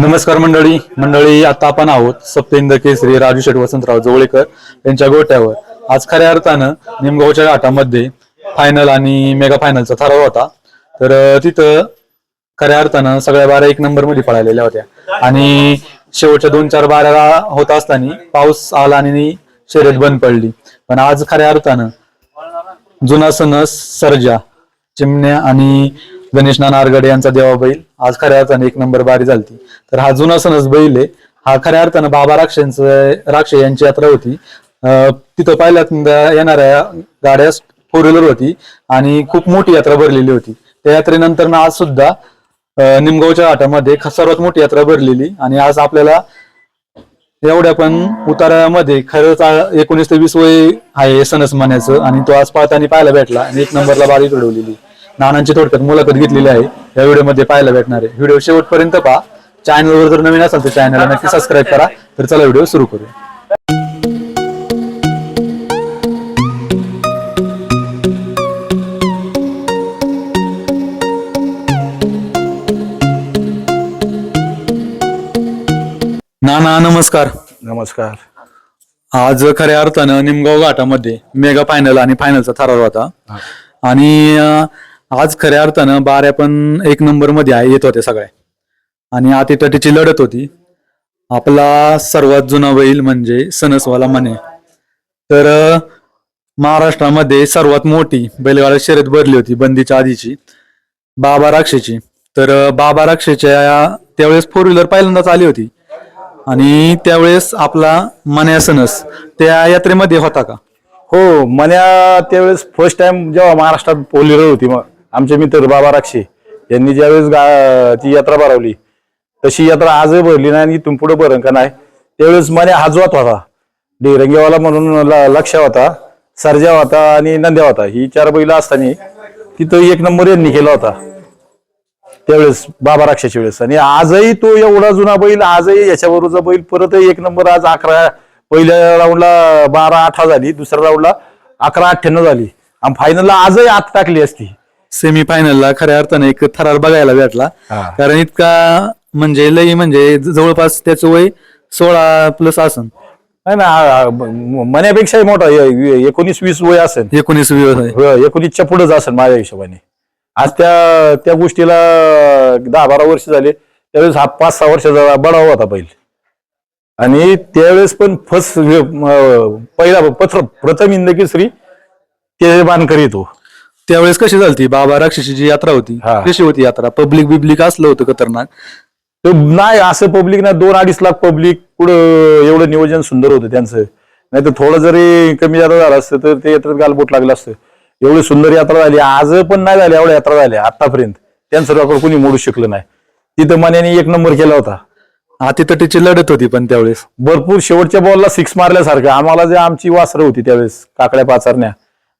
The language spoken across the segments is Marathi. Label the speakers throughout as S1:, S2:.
S1: नमस्कार मंडळी. मंडळी आता आपण आहोत सप्तेंद्र केसरी राजू शेठ वसंतराव जवळेकर यांच्या गोट्यावर. आज खऱ्या अर्थानं निमगावच्या घाटामध्ये फायनल आणि मेगा फायनलचा ठराव होता. तर तिथं खऱ्या अर्थानं सगळ्या बारा एक नंबरमध्ये पळालेल्या होत्या. आणि शेवटच्या दोन चार बारा होत असताना पाऊस आला आणि शर्यत बंद पडली. पण आज खऱ्या अर्थानं जुना सणस सर्जा चिमण्या आणि गणेश नाना आरगडे यांचा देवा बैल. आज खऱ्या अर्थाने एक नंबर बारी झालती. तर हा जुना सणस बैल आहे. हा खऱ्या अर्थानं बाबा राक्षस राक्षे यांची यात्रा होती. तिथं पहिल्यांदा येणाऱ्या गाड्या फोर व्हीलर होती आणि खूप मोठी यात्रा भरलेली होती. त्या यात्रेनंतर ना आज सुद्धा निमगावच्या घाटामध्ये सर्वात मोठी यात्रा भरलेली आणि आज आपल्याला एवढ्या पण उतारामध्ये खरंच एकोणीस ते वीस वय आहे सणस म्हणायचं आणि तो आज पाहताना पाहायला भेटला आणि एक नंबरला बारी घडवलेली. नानांची थोडक्यात मुलाखत घेतलेली आहे. या व्हिडिओमध्ये पाहायला भेटणार आहे. व्हिडिओ शेवटपर्यंत पहा. चॅनलवर जर नवीन असाल तर चॅनलला नक्की सबस्क्राईब करा. तर चला व्हिडिओ सुरू करू नाना नमस्कार.
S2: नमस्कार.
S1: आज खऱ्या अर्थानं निमगाव घाटामध्ये मेगा फायनल आणि फायनलचा ठराव होता. आणि अं, आज खऱ्या अर्थानं बाऱ्या पण एक नंबरमध्ये आहे येत होत्या सगळ्या आणि आतितटीची लढत होती. आपला सर्वात जुना बैल म्हणजे सणसवाला मने. तर महाराष्ट्रामध्ये सर्वात मोठी बैलगाडा शर्यत भरली होती बंदीच्या आधीची. बाबा राक्षेची. तर बाबा राक्षेच्या त्यावेळेस फोर व्हीलर पहिल्यांदाच आली होती. आणि त्यावेळेस आपला मन्या सणस त्या यात्रेमध्ये होता का?
S2: हो मन्या त्यावेळेस फर्स्ट टाइम जेव्हा महाराष्ट्रात पोलिर होती मग. आमचे मित्र बाबा राक्षे यांनी ज्यावेळेस गा ती यात्रा भरवली तशी यात्रा आजही भरली नाही आणि इथून पुढे भरण का नाही त्यावेळेस मन्या हाजवात होता डेरंगेवाला म्हणून ल- होता सरजा होता आणि नंद्या होता ही चार बैल असताना तिथं एक नंबर यांनी केला होता त्यावेळेस बाबा राक्षाच्या वेळेस. आणि आजही तो एवढा जुना बैल आजही याच्याबरोबरचा बैल परत एक नंबर आज अकरा पहिल्या राऊंडला बारा आठा झाली दुसऱ्या राऊंडला अकरा अठ्ठ्याण्णव झाली. आणि फायनलला आजही आत टाकली असती.
S1: सेमी फायनलला खऱ्या अर्थाने एक थरार बघायला भेटला.
S2: हा.
S1: कारण इतका म्हणजे लई म्हणजे जवळपास त्याचं वय सोळा प्लस असन.
S2: नाही ना म- मण्यापेक्षाही मोठा ए- एकोणीस वीस वय असेल.
S1: एकोणीस व्यवसाय
S2: हो, एकोणीसच्या पुढेच असेल माझ्या हिशोबाने. आज त्या त्या गोष्टीला दहा बारा वर्ष झाले. त्यावेळेस हा पाच सहा वर्षाचा बडावा होता बैल आणि त्यावेळेस पण फर्स्ट पहिला पत्र प्रथम इंदकेसरी ते मानकरी तो
S1: त्यावेळेस कशी झालती बाबा राक्षसी जी यात्रा होती
S2: हा.
S1: कशी होती यात्रा? पब्लिक बिब्लिक असलं होतं खतरनाक.
S2: तो नाही असं पब्लिक ना दोन अडीच लाख पब्लिक पुढं एवढं नियोजन सुंदर होतं त्यांचं. नाही तर थोडं जरी कमी जादा झालं असतं तर ते यात्रेत गालबोट लागलं असतं. एवढी सुंदर यात्रा झाली. आज पण नाही झाली एवढ्या यात्रा झाल्या. आतापर्यंत. त्यांचं रेकॉर्ड कोणी मोडू शकलं नाही. तिथं मान्याने एक नंबर केला होता.
S1: हातीतटीची लढत होती पण त्यावेळेस.
S2: भरपूर शेवटच्या बॉलला सिक्स मारल्यासारखं. आम्हाला जे आमची वासरं होती त्यावेळेस काकड्या पाचारण्या.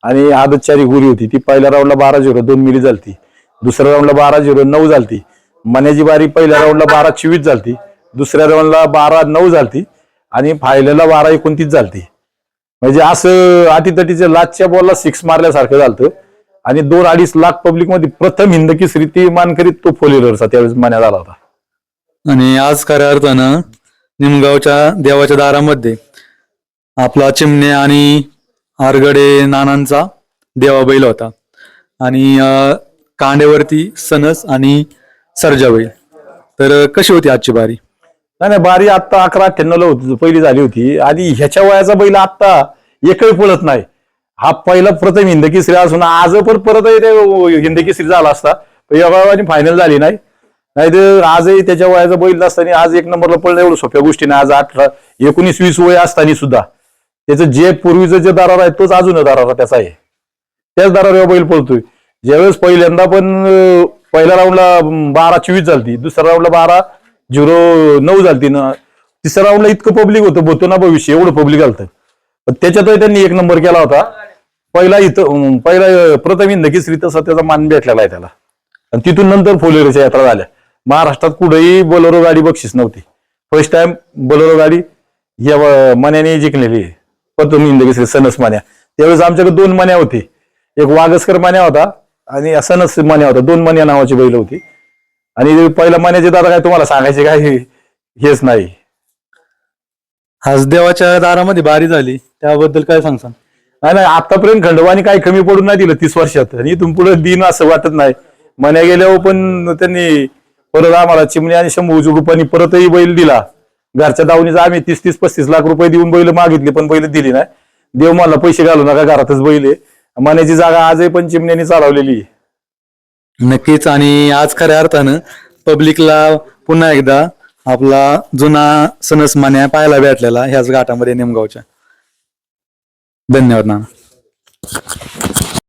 S2: आणि आदतचारी गुरी होती. ती पहिल्या राऊंडला बारा झिरो दोन मिली झालती. दुसऱ्या राऊंडला बारा झिरो नऊ झालती. मण्याची बारी पहिल्या राऊंडला बारा चोवीस झालती. दुसऱ्या राऊंडला बारा नऊ झालती. आणि फायनलला बारा एकोणतीस झालती. म्हणजे असं आटीतटीच्या लाचच्या बॉलला सिक्स मारल्यासारखं झालं आणि दोन अडीच लाख पब्लिकमध्ये प्रथम हिंदकी श्रीती मान करीत तो फोलिलरचा त्यावेळेस मान्यात आला होता.
S1: आणि आज खऱ्या अर्थानं निमगावच्या देवाच्या दारामध्ये आपला चिमणे आणि आरगडे नानांचा देवा बैल होता. आणि कांड्यावरती सनस आणि सरजा बैल. तर कशी होती आजची बारी?
S2: नाही नाही बारी आता अकरा अठ्ठ्याण्णवला होती. पहिली झाली होती. आणि ह्याच्या वयाचा बैल आत्ता एकही पळत नाही. हा पहिला प्रथम हिंदकी केसरी असून आज पण परत ते हिंद झाला असता. पण फायनल झाली नाही. नाही तर आजही त्याच्या वयाचा बैल नसताना आज एक नंबरला पडलं एवढं सोप्या गोष्टीने आज अठरा एकोणीस वीस वय असताना सुद्धा. त्याचं जे पूर्वीचं जे दारार आहे तोच अजून दारार त्याचा आहे. त्याच दरावर बैल पळतोय. ज्यावेळेस पहिल्यांदा पण पहिल्या राऊंडला बारा चोवीस झालती दुसऱ्या राऊंडला बारा झिरो नऊ झालती ना तिसऱ्या राऊंडला इतकं पब्लिक होतं बोलतो ना भविष्य एवढं पब्लिक आलतं. पण त्याच्यातही त्यांनी एक नंबर केला होता. पहिला इथं पहिला प्रथम इंदकी श्री तसा त्याचा मान भेटलेला आहे त्याला. आणि तिथून नंतर फोलेरोच्या यात्रा झाल्या. महाराष्ट्रात कुठेही बोलेरो गाडी बक्षीस नव्हती. फर्स्ट टाइम बोलेरो गाडी या अं, मन्याने जिंकलेली आहे. प्रथम इंद केसरी सनस मान्या. त्यावेळेस आमच्याकडे दोन मन्या होते. एक वागसकर मान्या होता आणि सनस मान्या होता दोन मन्या नावाची बैल होती. आणि पहिला मण्याचे दादा काय तुम्हाला सांगायचे काय हेच नाही.
S1: आज देवाच्या दारामध्ये बारी झाली. त्याबद्दल काय सांगसान
S2: नाही नाही आतापर्यंत खंडोबानी काही कमी पडून नाही दिलं तीस वर्षात. आणि इथून पुढे दिन असं वाटत नाही. मन्या गेल्यावर पण त्यांनी परत आम्हाला चिमणी आणि शंभू रुपयांनी परतही बैल दिला. घरच्या दावणीचा आम्ही तीस तीस पस्तीस लाख रुपये देऊन बैल मागितली पण बैल दिली नाही. देव मला पैसे घालू नका घरातच बैल आहे. मण्याची जागा आजही पण चिमण्यानी चालवलेली आहे.
S1: नक्कीच आणि आज खऱ्या अर्थानं पब्लिकला पुन्हा एकदा आपला जुना सणस मान्या पाहायला भेटलेला ह्याच घाटामध्ये नेमगावच्या. धन्यवाद नाना.